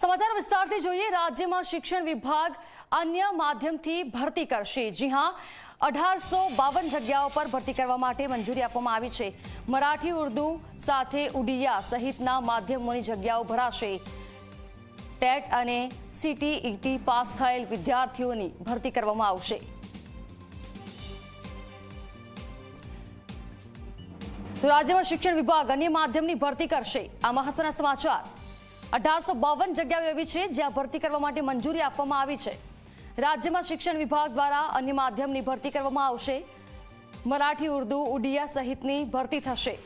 સમાચાર વિસ્તારથી જોઈએ, રાજ્યમાં શિક્ષણ વિભાગ અન્ય માધ્યમથી ભરતી કરશે. જી હા, અઢારસો બાવન જગ્યાઓ પર ભરતી કરવા માટે મંજૂરી આપવામાં આવી છે. મરાઠી, ઉર્દુ સાથે ઉડિયા સહિતના માધ્યમોની જગ્યાઓ ભરાશે. ટેટ અને સીટીઈટી પાસ થયેલ વિદ્યાર્થીઓની ભરતી કરવામાં આવશે. તો રાજ્યમાં શિક્ષણ વિભાગ અન્ય માધ્યમની ભરતી કરશે. આ મહત્વના સમાચાર. અઢારસો બાવન જગ્યાઓ એવી છે જ્યાં ભરતી કરવા માટે મંજૂરી આપવામાં આવી છે. રાજ્યમાં શિક્ષણ વિભાગ દ્વારા અન્ય માધ્યમની ભરતી કરવામાં આવશે. મરાઠી, ઉર્દુ, ઉડિયા સહિતની ભરતી થશે.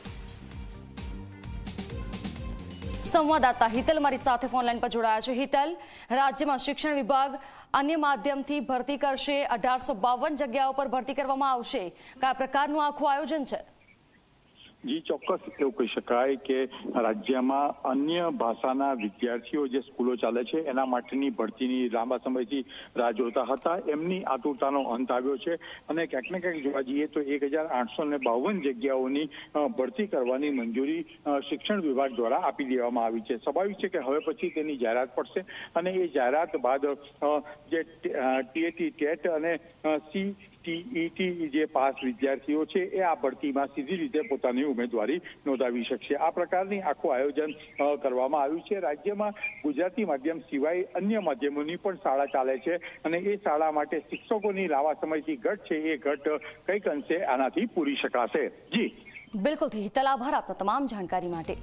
સંવાદદાતા હિતલ મારી સાથે ફોનલાઈન પર જોડાયા છે. હિતલ, રાજ્યમાં શિક્ષણ વિભાગ અન્ય માધ્યમથી ભરતી કરશે. અઢારસો બાવન જગ્યાઓ પર ભરતી કરવામાં આવશે. કયા પ્રકારનું આખું આયોજન છે? જી, ચોક્કસ એવું કહી શકાય કે રાજ્યમાં અન્ય ભાષાના વિદ્યાર્થીઓ જે સ્કૂલો ચાલે છે, એના માટેની ભરતીની લાંબા સમયથી રાહ જોતા હતા. એમની આતુરતાનો અંત આવ્યો છે અને ક્યાંક ને ક્યાંક જોવા જઈએ તો એક હજાર આઠસો ને બાવન જગ્યાઓની ભરતી કરવાની મંજૂરી શિક્ષણ વિભાગ દ્વારા આપી દેવામાં આવી છે. સ્વાભાવિક છે કે હવે પછી તેની જાહેરાત પડશે અને એ જાહેરાત બાદ જે ટીએટી ટેટ અને સી ટીઈટી જે પાસ વિદ્યાર્થીઓ છે, એ આ ભરતીમાં સીધી રીતે પોતાની ઉમેદવારી નોંધાવી શકશે. આ પ્રકારની આખું આયોજન કરવામાં આવ્યું છે. રાજ્યમાં ગુજરાતી માધ્યમ સિવાય અન્ય માધ્યમોની પણ શાળા ચાલે છે અને એ શાળા માટે શિક્ષકોની લાંબા સમયથી ઘટ છે. એ ઘટ કંઈક અંશે આનાથી પૂરી શકાશે. જી. બિલકુલ. હિતલ આભાર આપના તમામ જાણકારી માટે.